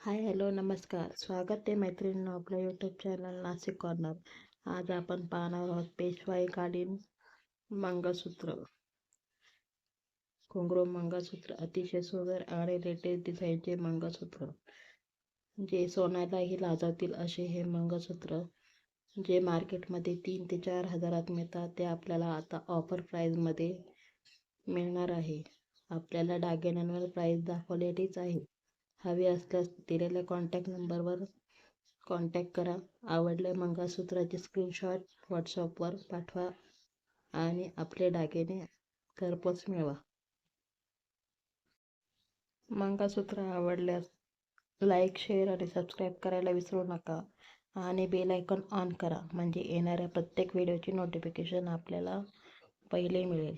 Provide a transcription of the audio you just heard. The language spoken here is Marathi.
हाय हॅलो नमस्कार. स्वागत आहे मैत्रिणींनो आपल्या यूट्यूब चॅनल नाशिक कॉर्नर आज आपण पाहणार आहोत पेशवाईकालीन मंगळसूत्र. घुंगरू मंगळसूत्र अतिशय सुंदर आणि लेटेस्ट डिझाईनचे मंगळसूत्र. जे सोन्यालाही लाजवतील असे हे मंगळसूत्र जे मार्केटमध्ये तीन ते चार हजारात मिळतात ते आपल्याला आता ऑफर प्राईजमध्ये मिळणार आहे. आपल्याला दागिन्यांवर प्राईज दाखवलेलीच आहे. हवे असल्यास दिलेल्या कॉन्टॅक्ट नंबरवर कॉन्टॅक्ट करा. आवडले मंगळसूत्राचे स्क्रीनशॉट व्हॉट्सअपवर पाठवा आणि आपले दागिने घरपोच मिळवा. मंगळसूत्र आवडल्यास लाईक शेअर आणि सबस्क्राईब करायला विसरू नका आणि बेल आयकॉन ऑन करा. म्हणजे येणाऱ्या प्रत्येक व्हिडिओची नोटिफिकेशन आपल्याला पहिले मिळेल.